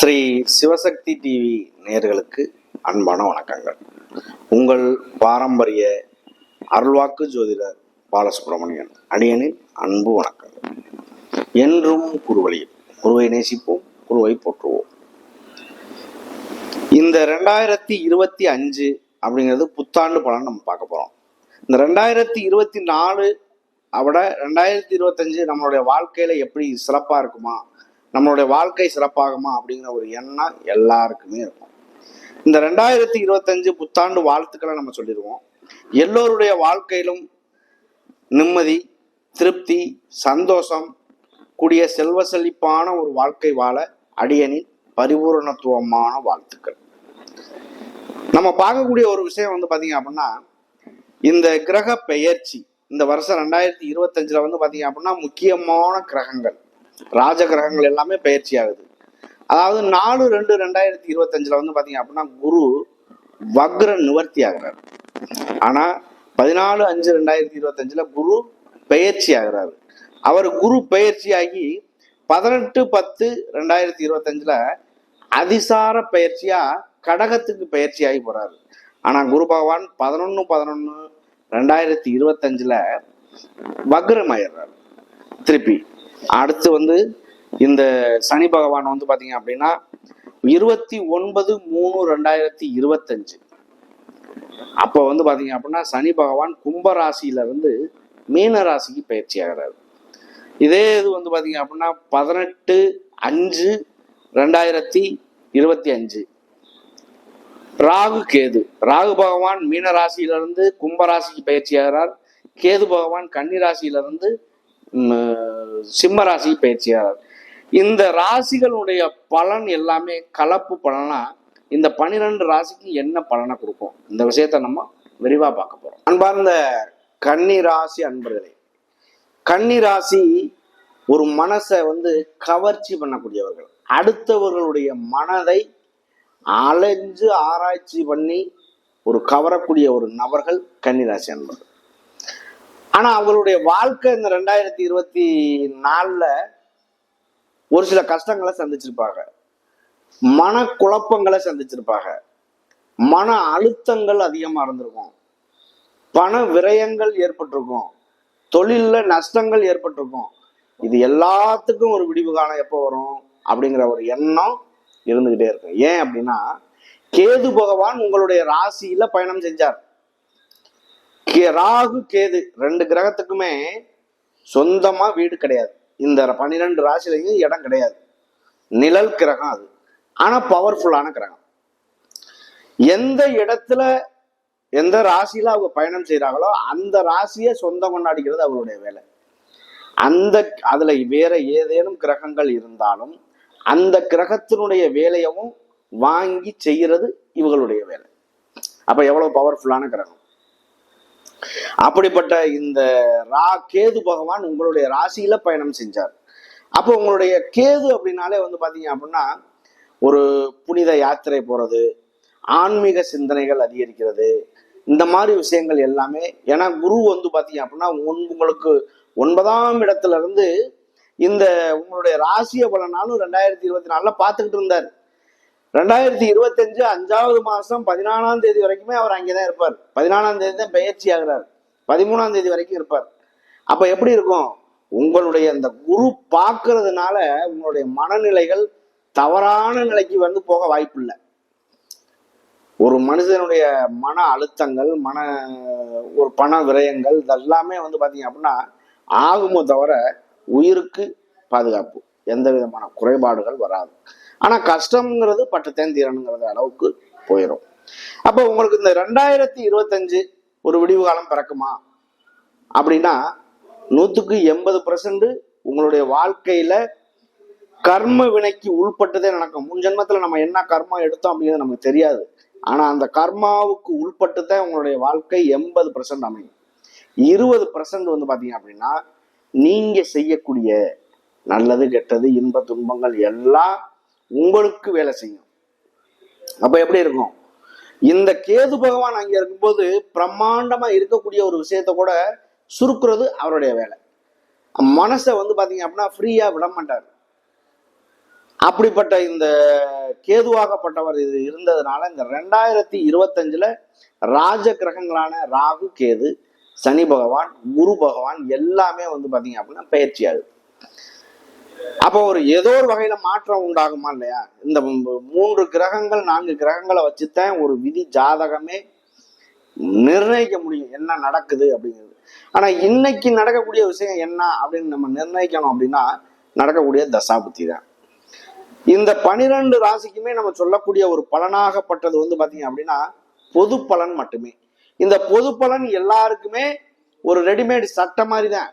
Sri Sivasakthi TV நேயர்களுக்கு அன்பான வணக்கங்கள். உங்கள் பாரம்பரிய அருள்வாக்கு ஜோதிடர் பாலசுப்ரமணியன் அடியனின் அன்பு வணக்கங்கள். என்றும் குருவழியும் குருவை நேசிப்போம் குருவை போற்றுவோம். இந்த ரெண்டாயிரத்தி இருபத்தி அஞ்சு அப்படிங்கிறது புத்தாண்டு பலன் நம்ம பார்க்க போறோம். இந்த ரெண்டாயிரத்தி இருபத்தி நாலு விட ரெண்டாயிரத்தி இருபத்தஞ்சு நம்மளுடைய வாழ்க்கையில எப்படி சிறப்பா இருக்குமா நம்மளுடைய வாழ்க்கை சிறப்பாகுமா அப்படிங்கிற ஒரு எண்ணம் எல்லாருக்குமே இருக்கும். இந்த ரெண்டாயிரத்தி இருபத்தஞ்சு புத்தாண்டு வாழ்த்துக்களை நம்ம சொல்லிடுவோம். எல்லோருடைய வாழ்க்கையிலும் நிம்மதி திருப்தி சந்தோஷம் கூடிய செல்வ செழிப்பான ஒரு வாழ்க்கை வாழ அடியனின் பரிபூரணத்துவமான வாழ்த்துக்கள். நம்ம பார்க்கக்கூடிய ஒரு விஷயம் வந்து பார்த்தீங்க அப்படின்னா இந்த கிரக பெயர்ச்சி இந்த வருஷம் ரெண்டாயிரத்தி இருபத்தஞ்சில் வந்து பார்த்தீங்க அப்படின்னா முக்கியமான கிரகங்கள். ராஜ கிரகங்கள் எல்லாமே பயிற்சி ஆகுது. அதாவது நாலு ரெண்டு ரெண்டாயிரத்தி இருபத்தஞ்சுல வந்து பாத்தீங்க அப்படின்னா குரு வக்ர நிவர்த்தி ஆகிறார். ஆனா பதினாலு அஞ்சு ரெண்டாயிரத்தி இருபத்தஞ்சுல குரு பயிற்சி ஆகிறார். அவர் குரு பயிற்சி ஆகி பதினெட்டு பத்து ரெண்டாயிரத்தி இருபத்தஞ்சுல அதிசார பயிற்சியா கடகத்துக்கு பயிற்சி ஆகி போறாரு. ஆனா குரு பகவான் பதினொன்னு பதினொன்னு ரெண்டாயிரத்தி இருபத்தஞ்சுல வக்ரமாயிடுறாரு திருப்பி அடுத்து வந்து இந்த சனி பகவான் வந்து பாத்தீங்க அப்படின்னா இருபத்தி ஒன்பது மூணு ரெண்டாயிரத்தி இருபத்தஞ்சு. அப்போ வந்து பாத்தீங்க அப்படின்னா சனி பகவான் கும்ப ராசியில இருந்து மீன ராசிக்கு பயிற்சி ஆகிறாரு. இதே இது வந்து பாத்தீங்க அப்படின்னா பதினெட்டு அஞ்சு ரெண்டாயிரத்தி இருபத்தி அஞ்சு. ராகு கேது. ராகு பகவான் மீன ராசியிலிருந்து கும்ப ராசிக்கு பயிற்சி ஆகிறார். கேது பகவான் கன்னி ராசியிலிருந்து சிம்ம ராசி பயிற்சியாளர். இந்த ராசிகளுடைய பலன் எல்லாமே கலப்பு பலனா இந்த பனிரெண்டு ராசிக்கு என்ன பலனை கொடுக்கும்? இந்த விஷயத்த நம்ம விரிவா பார்க்க போறோம். அன்பார்ந்த கன்னி ராசி அன்பர்களே கன்னி ராசி ஒரு மனசை வந்து கவர்ச்சி பண்ணக்கூடியவர்கள். அடுத்தவர்களுடைய மனதை அலைஞ்சு ஆராய்ச்சி பண்ணி ஒரு கவரக்கூடிய ஒரு நபர்கள் கன்னிராசி அன்பர்கள். ஆனா அவங்களுடைய வாழ்க்கை இந்த ரெண்டாயிரத்தி இருபத்தி நாலுல ஒரு சில கஷ்டங்களை சந்திச்சிருப்பாங்க. மன குழப்பங்களை சந்திச்சிருப்பாங்க. மன அழுத்தங்கள் அதிகமா இருந்திருக்கும். பண விரயங்கள் ஏற்பட்டிருக்கும். தொழில்ல நஷ்டங்கள் ஏற்பட்டிருக்கும். இது எல்லாத்துக்கும் ஒரு விடிவு காலம் எப்போ வரும் அப்படிங்கிற ஒரு எண்ணம் இருந்துகிட்டே இருக்கும். ஏன் அப்படின்னா கேது பகவான் உங்களுடைய ராசியில பயணம் செஞ்சார். ராகு கேது ரெண்டு கிரகத்துக்குமே சொந்தமா வீடு கிடையாது. இந்த பன்னிரெண்டு ராசிலையும் இடம் கிடையாது. நிழல் கிரகம் அது. ஆனா பவர்ஃபுல்லான கிரகம். எந்த இடத்துல எந்த ராசியில அவங்க பயணம் செய்கிறாங்களோ அந்த ராசியை சொந்தம் கொண்டாடிக்கிறது அவருடைய வேலை. அந்த அதுல வேற ஏதேனும் கிரகங்கள் இருந்தாலும் அந்த கிரகத்தினுடைய வேலையவும் வாங்கி செய்யறது இவங்களுடைய வேலை. அப்ப எவ்வளவு பவர்ஃபுல்லான கிரகம்? அப்படிப்பட்ட இந்த ரா கேது பகவான் உங்களுடைய ராசியில பயணம் செஞ்சார். அப்போ உங்களுடைய கேது அப்படின்னாலே வந்து பாத்தீங்க அப்படின்னா ஒரு புனித யாத்திரை போறது ஆன்மீக சிந்தனைகள் அதிகரிக்கிறது இந்த மாதிரி விஷயங்கள் எல்லாமே. ஏன்னா குரு வந்து பாத்தீங்க அப்படின்னா உன்- உங்களுக்கு ஒன்பதாம் இடத்துல இருந்து இந்த உங்களுடைய ராசிய பலனாலும் ரெண்டாயிரத்தி இருபத்தி நாலுல பார்த்துக்கிட்டு இருந்தார். ரெண்டாயிரத்தி இருபத்தஞ்சு அஞ்சாவது மாசம் பதினாலாம் தேதி வரைக்குமே அவர் அங்கேதான் இருப்பார். பதினாலாம் தேதி தான் பயிற்சி ஆகிறார். பதிமூணாம் தேதி வரைக்கும் இருப்பார். அப்ப எப்படி இருக்கும்? உங்களுடைய அந்த குரு பார்க்கறதுனால உங்களுடைய மனநிலைகள் தவறான நிலைக்கு வந்து போக வாய்ப்பு இல்லை ஒரு மனுஷனுடைய மன அழுத்தங்கள் மன ஒரு பண விரயங்கள் இதெல்லாமே வந்து பார்த்தீங்க அப்படின்னா ஆகுமோ தவிர உயிருக்கு பாதுகாப்பு. எந்த விதமான குறைபாடுகள் வராது. ஆனால் கஷ்டம்ங்கிறது பட்டுத்தேன் தீரணுங்கிறது அளவுக்கு போயிடும் அப்போ உங்களுக்கு இந்த ரெண்டாயிரத்தி இருபத்தஞ்சு ஒரு விடிவு காலம் பிறக்குமா? அப்படின்னா நூற்றுக்கு எண்பது பர்சன்ட் உங்களுடைய வாழ்க்கையில கர்ம வினைக்கு உள்பட்டதே நடக்கும். முன் ஜென்மத்தில் நம்ம என்ன கர்மா எடுத்தோம் அப்படிங்கிறது நமக்கு தெரியாது. ஆனால் அந்த கர்மாவுக்கு உள்பட்டு தான் உங்களுடைய வாழ்க்கை எண்பது பர்சன்ட் அமையும். இருபது பர்சன்ட் வந்து பார்த்தீங்க அப்படின்னா நீங்கள் செய்யக்கூடிய நல்லது கெட்டது இன்ப துன்பங்கள் எல்லாம் உங்களுக்கு வேலை செய்யும். அப்ப எப்படி இருக்கும்? இந்த கேது பகவான் அங்க இருக்கும்போது பிரம்மாண்டமா இருக்கக்கூடிய ஒரு விஷயத்த கூட சுருக்குறது அவருடைய வேலை. மனசை வந்து பாத்தீங்க அப்படின்னா ஃப்ரீயா விட மாட்டார். அப்படிப்பட்ட இந்த கேதுவாகப்பட்டவர் இது இருந்ததுனால இந்த ரெண்டாயிரத்தி இருபத்தஞ்சுல ராஜ கிரகங்களான ராகு கேது சனி பகவான் குரு பகவான் எல்லாமே வந்து பாத்தீங்க அப்படின்னா பயிற்சியாகுது அப்போ ஒரு ஏதோ ஒரு வகையில மாற்றம் உண்டாகுமா இல்லையா? இந்த மூன்று கிரகங்கள் நான்கு கிரகங்களை வச்சுதான் ஒரு விதி ஜாதகமே நிர்ணயிக்க முடியும். என்ன நடக்குது அப்படிங்கிறது. ஆனா இன்னைக்கு நடக்கக்கூடிய விஷயம் என்ன அப்படின்னு நம்ம நிர்ணயிக்கணும் அப்படின்னா நடக்கக்கூடிய தசாபுத்தி தான். இந்த பனிரெண்டு ராசிக்குமே நம்ம சொல்லக்கூடிய ஒரு பலனாகப்பட்டது வந்து பாத்தீங்க அப்படின்னா பொது பலன் மட்டுமே. இந்த பொது பலன் எல்லாருக்குமே ஒரு ரெடிமேட் சட்டை மாதிரி தான்.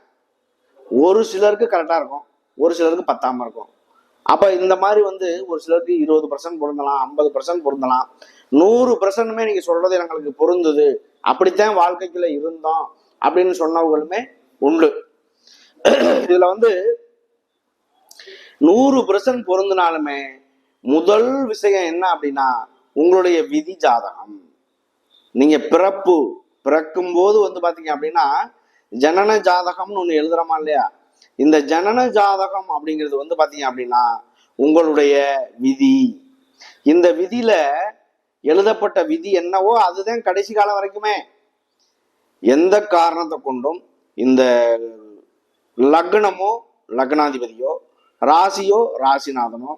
ஒரு சிலருக்கு கரெக்டா இருக்கும். ஒரு சிலருக்கு பத்தாம இருக்கும். அப்ப இந்த மாதிரி வந்து ஒரு சிலருக்கு இருபது பர்சன்ட் பொருந்தலாம் ஐம்பது பர்சன்ட் பொருந்தலாம். நூறு பர்சன்ட்மே நீங்க சொல்றது எங்களுக்கு பொருந்துது. அப்படித்தான் வாழ்க்கைக்குள்ள இருந்தோம் அப்படின்னு சொன்னவங்களுமே உண்டு. இதுல வந்து நூறு பர்சன்ட் பொருந்தினாலுமே முதல் விஷயம் என்ன அப்படின்னா உங்களுடைய விதி ஜாதகம். நீங்க பிறப்பு பிறக்கும் போது வந்து பாத்தீங்க அப்படின்னா ஜனன ஜாதகம்னு ஒண்ணு எழுதுறோமா இல்லையா? இந்த ஜனன ஜாதகம் அப்படிங்கிறது வந்து பார்த்தீங்க அப்படின்னா உங்களுடைய விதி. இந்த விதியில எழுதப்பட்ட விதி என்னவோ அதுதான் கடைசி காலம் வரைக்குமே. எந்த காரணத்தை கொண்டும் இந்த லக்னமோ லக்னாதிபதியோ ராசியோ ராசிநாதனோ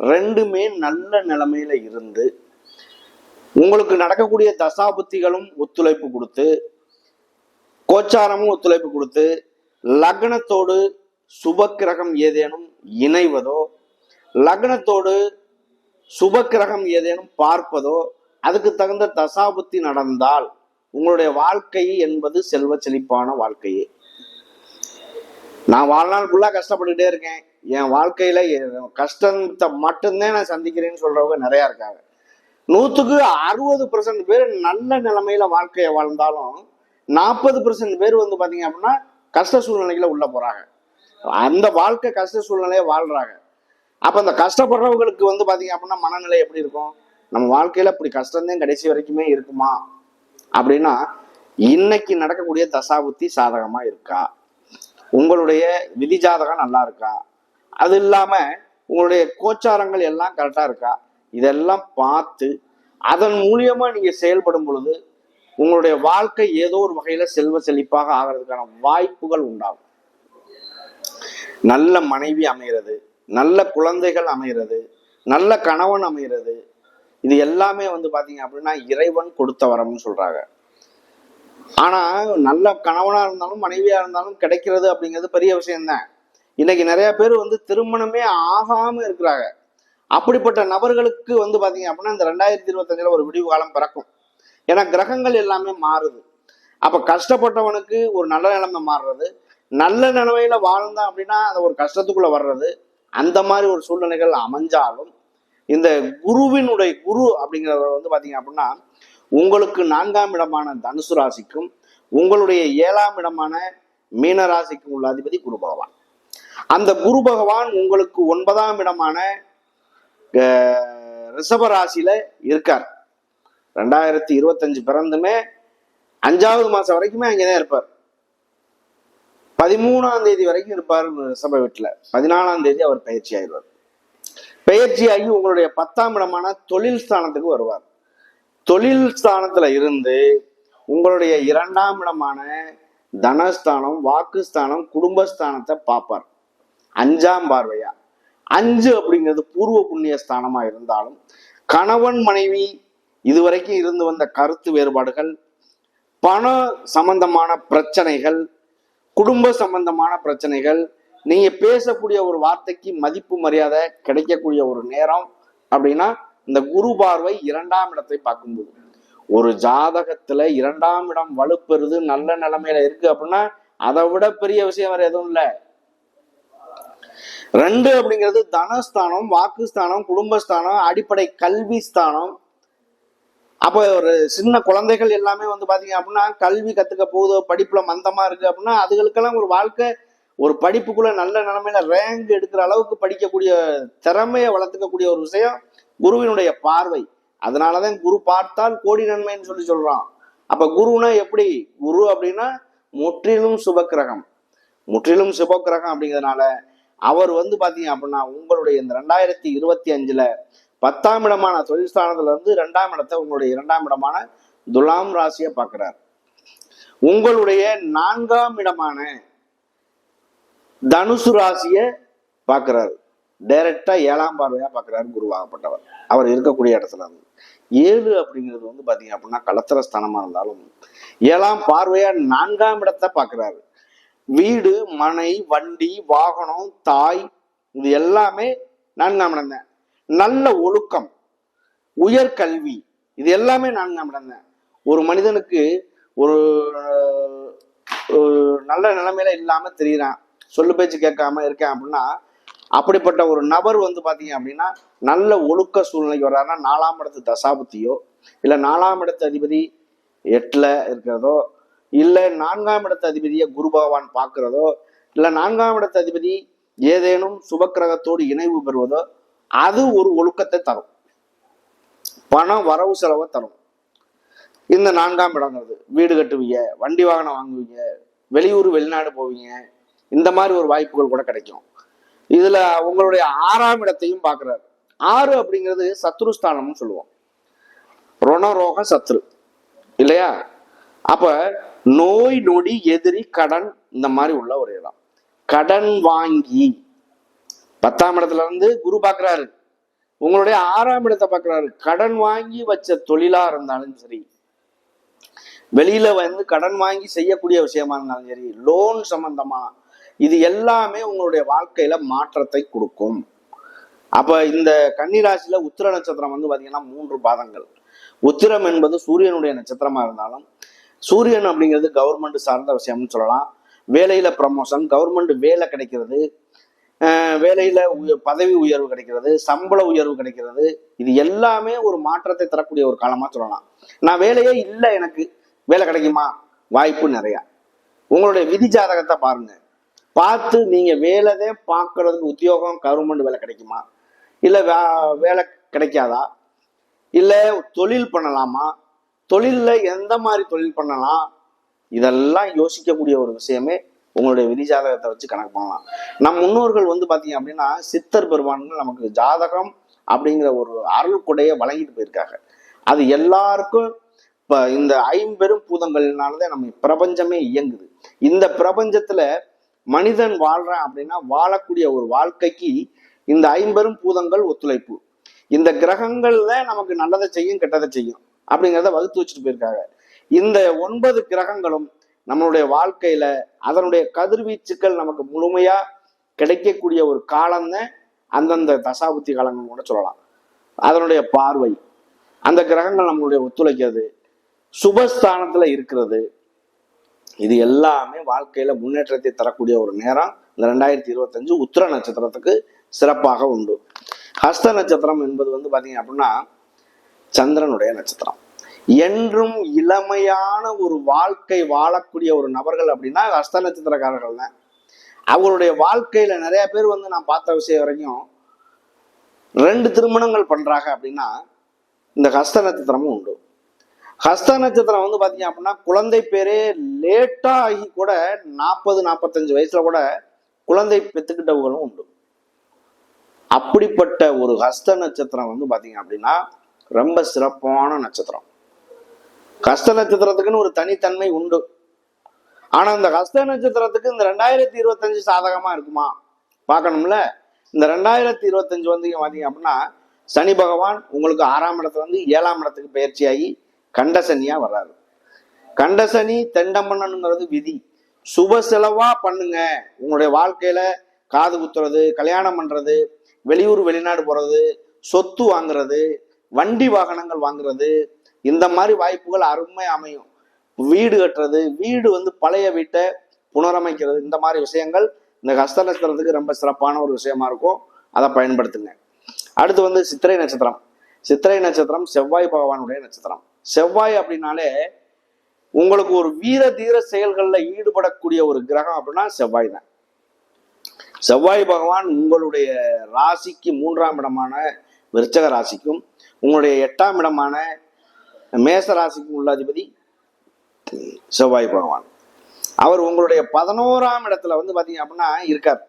ரெண்டுமே நல்ல நிலைமையில இருந்து உங்களுக்கு நடக்கக்கூடிய தசாபுத்திகளும் ஒத்துழைப்பு கொடுத்து கோச்சாரமும் ஒத்துழைப்பு கொடுத்து லக்னத்தோடு சுபக்கிரகம் ஏதேனும் இணைவதோ லக்னத்தோடு சுபக்கிரகம் ஏதேனும் பார்ப்பதோ அதுக்கு தகுந்த தசாபுத்தி நடந்தால் உங்களுடைய வாழ்க்கை என்பது செல்வ செழிப்பான வாழ்க்கையே. நான் வாழ்நாள் ஃபுல்லாக கஷ்டப்பட்டுட்டே இருக்கேன். என் வாழ்க்கையில கஷ்டத்தை மட்டும்தான் நான் சந்திக்கிறேன்னு சொல்றவங்க நிறையா இருக்காங்க. நூற்றுக்கு அறுபது பர்சன்ட் பேர் நல்ல நிலைமையில வாழ்க்கையை வாழ்ந்தாலும் நாற்பது பர்சன்ட் பேர் வந்து பார்த்தீங்க அப்படின்னா கஷ்ட சூழ்நிலைகளை உள்ள போறாங்க. அந்த வாழ்க்கை கஷ்ட சூழ்நிலையை வாழ்றாங்க. அப்ப அந்த கஷ்டப்படுறவங்களுக்கு வந்து பாத்தீங்க அப்படின்னா மனநிலை எப்படி இருக்கும்? நம்ம வாழ்க்கையில இப்படி கஷ்டம்தான் கடைசி வரைக்குமே இருக்குமா? அப்படின்னா இன்னைக்கு நடக்கக்கூடிய தசாபுத்தி சாதகமா இருக்கா? உங்களுடைய விதி ஜாதகம் நல்லா இருக்கா? அது இல்லாம உங்களுடைய கோச்சாரங்கள் எல்லாம் கரெக்டா இருக்கா? இதெல்லாம் பார்த்து அதன் மூலியமா நீங்க செயல்படும் பொழுது உங்களுடைய வாழ்க்கை ஏதோ ஒரு வகையில செல்வ செழிப்பாக ஆகிறதுக்கான வாய்ப்புகள் உண்டாகும். நல்ல மனைவி அமைகிறது நல்ல குழந்தைகள் அமைகிறது நல்ல கணவன் அமைகிறது இது எல்லாமே வந்து பார்த்தீங்க அப்படின்னா இறைவன் கொடுத்த வரம்னு சொல்கிறாங்க ஆனால் நல்ல கணவனாக இருந்தாலும் மனைவியாக இருந்தாலும் கிடைக்கிறது அப்படிங்கிறது பெரிய விஷயம்தான். இன்னைக்கு நிறைய பேர் வந்து திருமணமே ஆகாமல் இருக்கிறாங்க. அப்படிப்பட்ட நபர்களுக்கு வந்து பார்த்தீங்க அப்படின்னா இந்த ரெண்டாயிரத்தி இருபத்தஞ்சில் ஒரு விடிவு காலம் பிறக்கும். ஏன்னா கிரகங்கள் எல்லாமே மாறுது. அப்போ கஷ்டப்பட்டவனுக்கு ஒரு நல்ல நிலைமை மாறுறது. நல்ல நிலைமையில வாழ்ந்தான் அப்படின்னா அது ஒரு கஷ்டத்துக்குள்ள வர்றது. அந்த மாதிரி ஒரு சூழ்நிலைகள் அமைஞ்சாலும் இந்த குருவினுடைய குரு அப்படிங்கிறவர் வந்து பாத்தீங்க அப்படின்னா உங்களுக்கு நான்காம் இடமான தனுசு ராசிக்கும் உங்களுடைய ஏழாம் இடமான மீன ராசிக்கும் உள்ள அதிபதி குரு பகவான். அந்த குரு பகவான் உங்களுக்கு ஒன்பதாம் இடமான ரிஷப ராசியில இருக்கார். ரெண்டாயிரத்தி இருபத்தஞ்சு பிறந்துமே அஞ்சாவது மாசம் வரைக்குமே அங்கேதான் இருப்பார். பதிமூணாம் தேதி வரைக்கும் இருப்பார் ரிஷப வீட்டில். பதினாலாம் தேதி அவர் பயிற்சி ஆயிடுவார். பயிற்சியாகி உங்களுடைய பத்தாம் இடமான தொழில் ஸ்தானத்துக்கு வருவார். தொழில் ஸ்தானத்துல இருந்து உங்களுடைய இரண்டாம் இடமான தனஸ்தானம் வாக்குஸ்தானம் குடும்பஸ்தானத்தை பார்ப்பார். அஞ்சாம் பார்வையா? அஞ்சு அப்படிங்கிறது பூர்வ புண்ணிய ஸ்தானமா இருந்தாலும் கணவன் மனைவி இதுவரைக்கும் இருந்து வந்த கருத்து வேறுபாடுகள் பண சம்பந்தமான பிரச்சனைகள் குடும்ப சம்பந்தமான பிரச்சனைகள் நீங்க பேசக்கூடிய ஒரு வார்த்தைக்கு மதிப்பு மரியாதை கிடைக்கக்கூடிய ஒரு நேரம் அப்படின்னா இந்த குரு பார்வை இரண்டாம் இடத்தை பார்க்கும்போது. ஒரு ஜாதகத்துல இரண்டாம் இடம் வலுப்பெறுது நல்ல நிலைமையில இருக்கு அப்படின்னா அதை விட பெரிய விஷயம் வேற எதுவும் இல்லை. ரெண்டு அப்படிங்கிறது தனஸ்தானம் வாக்குஸ்தானம் குடும்பஸ்தானம் அடிப்படை கல்வி ஸ்தானம் அப்போ ஒரு சின்ன குழந்தைகள் எல்லாமே வந்து பாத்தீங்க அப்படின்னா கல்வி கத்துக்க போகுதோ படிப்புல மந்தமா இருக்கு அப்படின்னா அதுகளுக்கெல்லாம் ஒரு வாழ்க்கை ஒரு படிப்புக்குள்ள நல்ல நிலைமையில ரேங்க் எடுக்கிற அளவுக்கு படிக்கக்கூடிய திறமையை வளர்த்துக்கக்கூடிய ஒரு விஷயம் குருவினுடைய பார்வை. அதனாலதான் குரு பார்த்தால் கோடி நன்மைன்னு சொல்லி சொல்றான். அப்ப குருனா எப்படி? குரு அப்படின்னா முற்றிலும் சுபக்கிரகம். முற்றிலும் சுபக்கிரகம் அப்படிங்கிறதுனால அவர் வந்து பாத்தீங்க அப்படின்னா உங்களுடைய இந்த ரெண்டாயிரத்தி இருபத்தி அஞ்சுல பத்தாம் இடமான தொழில் ஸ்தானத்திலிருந்து ரெண்டாம் இடத்தை உங்களுடைய இரண்டாம் இடமான துலாம் ராசியை பார்க்கிறார். உங்களுடைய நான்காம் இடமான தனுசு ராசியை பார்க்குறாரு. டைரக்டா ஏழாம் பார்வையா பார்க்கிறாரு குருவாகப்பட்டவர் அவர் இருக்கக்கூடிய இடத்துல இருந்து ஏழு அப்படிங்கிறது வந்து பாத்தீங்க அப்படின்னா களத்திர ஸ்தானமா இருந்தாலும் ஏழாம் பார்வையா நான்காம் இடத்தை பார்க்கிறாரு. வீடு மனை வண்டி வாகனம் தாய் இது எல்லாமே நான்காம் இடம் தான். நல்ல ஒழுக்கம் உயர்கல்வி இது எல்லாமே நான்காம் இடம் ஒரு மனிதனுக்கு ஒரு ஒரு நல்ல நிலைமையில இல்லாம தெரியுறான். சொல்லு பேச்சு கேட்காம இருக்கேன் அப்படின்னா அப்படிப்பட்ட ஒரு நபர் வந்து பாத்தீங்க அப்படின்னா நல்ல ஒழுக்க சூழ்நிலைக்கு வர்றாருன்னா நாலாம் இடத்து தசாபுத்தியோ இல்ல நாலாம் இடத்து அதிபதி எட்டுல இருக்கிறதோ இல்ல நான்காம் இடத்து அதிபதியை குரு பகவான் பார்க்கிறதோ இல்ல நான்காம் இடத்து அதிபதி ஏதேனும் சுபக்கிரகத்தோடு இணைவு பெறுவதோ அது ஒரு ஒழுக்கத்தை தரும். பணம் வரவு செலவை தரும். இந்த நான்காம் இடங்கிறது வீடு கட்டுவீங்க வண்டி வாகனம் வாங்குவீங்க வெளியூர் வெளிநாடு போவீங்க. இந்த மாதிரி ஒரு வாய்ப்புகள் கூட கிடைக்கும். இதுல உங்களுடைய ஆறாம் இடத்தையும் பார்க்குறாரு. ஆறு அப்படிங்கிறது சத்ருஸ்தானம்னு சொல்லுவோம். ரணரோக சத்ரு. இல்லையா? அப்ப நோய் நொடி எதிரி கடன் இந்த மாதிரி உள்ள ஒரு இடம். கடன் வாங்கி பத்தாம் இடத்துல இருந்து குரு பார்க்குறாரு. உங்களுடைய ஆறாம் இடத்தை பார்க்குறாரு. கடன் வாங்கி வச்ச தொழிலாக இருந்தாலும் சரி வெளியில வந்து கடன் வாங்கி செய்யக்கூடிய விஷயமா இருந்தாலும் சரி லோன் சம்பந்தமா இது எல்லாமே உங்களுடைய வாழ்க்கையில மாற்றத்தை கொடுக்கும். அப்ப இந்த கன்னிராசியில உத்திர நட்சத்திரம் வந்து பாத்தீங்கன்னா மூன்று பாதங்கள். உத்திரம் என்பது சூரியனுடைய நட்சத்திரமா இருந்தாலும் சூரியன் அப்படிங்கிறது கவர்மெண்ட் சார்ந்த விஷயம்னு சொல்லலாம். வேலையில ப்ரமோஷன் கவர்மெண்ட் வேலை கிடைக்கிறது. வேலையில உய- பதவி உயர்வு கிடைக்கிறது சம்பள உயர்வு கிடைக்கிறது. இது எல்லாமே ஒரு மாற்றத்தை தரக்கூடிய ஒரு காலமா சொல்லலாம். நான் வேலையே இல்லை எனக்கு. வேலை கிடைக்குமா? வாய்ப்பு நிறையா. உங்களுடைய விதி ஜாதகத்தை பாருங்க. பார்த்து நீங்க வேலைதே பார்க்கறதுக்கு உத்தியோகம் கவர்மெண்ட் வேலை கிடைக்குமா? இல்லை வே- வேலை கிடைக்காதா? இல்லை தொழில் பண்ணலாமா? தொழிலில் எந்த மாதிரி தொழில் பண்ணலாம்? இதெல்லாம் யோசிக்கக்கூடிய ஒரு விஷயமே உங்களுடைய விதி ஜாதகத்தை வச்சு கணக்கு பண்ணலாம். நம் முன்னோர்கள் வந்து பார்த்தீங்க அப்படின்னா சித்தர் பெருமான்கள் நமக்கு ஜாதகம் அப்படிங்கிற ஒரு அருள் கொடையை வழங்கிட்டு போயிருக்காங்க. அது எல்லாருக்கும் இப்போ இந்த ஐம்பெரும் பூதங்கள்னாலதான் நம்ம பிரபஞ்சமே இயங்குது. இந்த பிரபஞ்சத்துல மனிதன் வாழ்றான் அப்படின்னா வாழக்கூடிய ஒரு வாழ்க்கைக்கு இந்த ஐம்பெரும் பூதங்கள் ஒத்துழைப்பு. இந்த கிரகங்கள் தான் நமக்கு நல்லதை செய்யும் கெட்டதை செய்யும் அப்படிங்கிறத வகுத்து வச்சுட்டு போயிருக்காங்க. இந்த ஒன்பது கிரகங்களும் நம்மளுடைய வாழ்க்கையில அதனுடைய கதிர்வீச்சுக்கள் நமக்கு முழுமையா கிடைக்கக்கூடிய ஒரு காலம்தான் அந்தந்த தசாபுத்தி காலங்கள் கூட சொல்லலாம். அதனுடைய பார்வை அந்த கிரகங்கள் நம்மளுடைய ஒத்துழைக்கிறது சுபஸ்தானத்துல இருக்கிறது. இது எல்லாமே வாழ்க்கையில முன்னேற்றத்தை தரக்கூடிய ஒரு நேரம். இந்த ரெண்டாயிரத்தி இருபத்தஞ்சு உத்திர நட்சத்திரத்துக்கு சிறப்பாக உண்டு. ஹஸ்த நட்சத்திரம் என்பது வந்து பாத்தீங்க அப்படின்னா சந்திரனுடைய நட்சத்திரம். என்றும் இளமையான ஒரு வாழ்க்கை வாழக்கூடிய ஒரு நபர்கள் அப்படின்னா ஹஸ்த நட்சத்திரக்காரர்கள் தான் அவங்களுடைய வாழ்க்கையில நிறைய பேர் வந்து நான் பார்த்த விஷயம் வரைக்கும் ரெண்டு திருமணங்கள் பண்றாங்க அப்படின்னா இந்த ஹஸ்த நட்சத்திரமும் உண்டு. ஹஸ்த நட்சத்திரம் வந்து பாத்தீங்க அப்படின்னா குழந்தை பேரே லேட்டா ஆகி கூட நாற்பது நாற்பத்தஞ்சு வயசுல கூட குழந்தை பெற்றுக்கிட்டவர்களும் உண்டு. அப்படிப்பட்ட ஒரு ஹஸ்த நட்சத்திரம் வந்து பாத்தீங்க அப்படின்னா ரொம்ப சிறப்பான நட்சத்திரம். ஹஸ்த நட்சத்திரத்துக்குன்னு ஒரு தனித்தன்மை உண்டு. ஆனா இந்த ஹஸ்த நட்சத்திரத்துக்கு இந்த ரெண்டாயிரத்தி இருபத்தஞ்சு சாதகமா இருக்குமா? பார்க்கணும்ல. இந்த ரெண்டாயிரத்தி இருபத்தஞ்சு வந்து பார்த்தீங்க அப்படின்னா சனி பகவான் உங்களுக்கு ஆறாம் இடத்துல வந்து ஏழாம் இடத்துக்கு பயிற்சியாகி கண்டசனியா வர்றாரு. கண்டசனி தெண்டமன்னனுங்கிறது விதி. சுப செலவா பண்ணுங்க. உங்களுடைய வாழ்க்கையில காது குத்துறது கல்யாணம் பண்றது வெளியூர் வெளிநாடு போறது சொத்து வாங்குறது வண்டி வாகனங்கள் வாங்குறது இந்த மாதிரி வாய்ப்புகள் அருமை அமையும். வீடு கட்டுறது வீடு வந்து பழைய வீட்டை புனரமைக்கிறது இந்த மாதிரி விஷயங்கள் இந்த ஹஸ்த நட்சத்திரத்துக்கு ரொம்ப சிறப்பான ஒரு விஷயமா இருக்கும். அதை பயன்படுத்துங்க. அடுத்து வந்து சித்திரை நட்சத்திரம். சித்திரை நட்சத்திரம் செவ்வாய் பகவானுடைய நட்சத்திரம். செவ்வாய் அப்படின்னாலே உங்களுக்கு ஒரு வீர தீர செயல்களில் ஈடுபடக்கூடிய ஒரு கிரகம் அப்படின்னா செவ்வாய் தான். செவ்வாய் பகவான் உங்களுடைய ராசிக்கு மூன்றாம் இடமான விருச்சக ராசிக்கும் உங்களுடைய எட்டாம் இடமான மேச ராசிக்கும் உள்ள அதிபதி செவ்வாய் பகவான். அவர் உங்களுடைய பதினோராம் இடத்துல வந்து பார்த்தீங்க அப்படின்னா இருக்கார்.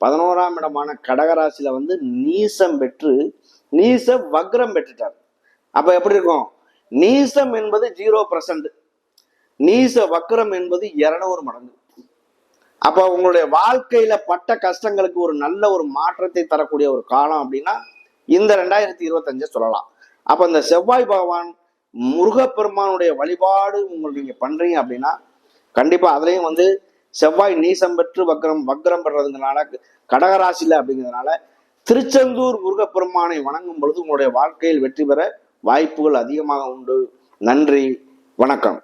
பதினோராம் இடமான கடகராசியில் வந்து நீசம் பெற்று நீச வக்ரம் பெற்றுட்டார். அப்போ எப்படி இருக்கும்? நீசம் என்பது ஜீரோ பர்சன்ட் நீச வக்ரம் என்பது இரநூறு மடங்கு. அப்போ உங்களுடைய வாழ்க்கையில பட்ட கஷ்டங்களுக்கு ஒரு நல்ல ஒரு மாற்றத்தை தரக்கூடிய ஒரு காலம் அப்படின்னா இந்த ரெண்டாயிரத்தி இருபத்தஞ்ச சொல்லலாம். அப்போ இந்த செவ்வாய் பகவான் முருகப்பெருமானுடைய வழிபாடு உங்களுக்கு நீங்க பண்றீங்க அப்படின்னா கண்டிப்பா அதுலயும் வந்து செவ்வாய் நீசம் பெற்று வக்ரம் வக்ரம் பெறதுனால கடகராசியில அப்படிங்கிறதுனால திருச்செந்தூர் முருகப்பெருமானை வணங்கும் பொழுது உங்களுடைய வாழ்க்கையில் வெற்றி பெற வாய்ப்புகள் அதிகமாக உண்டு. நன்றி வணக்கம்.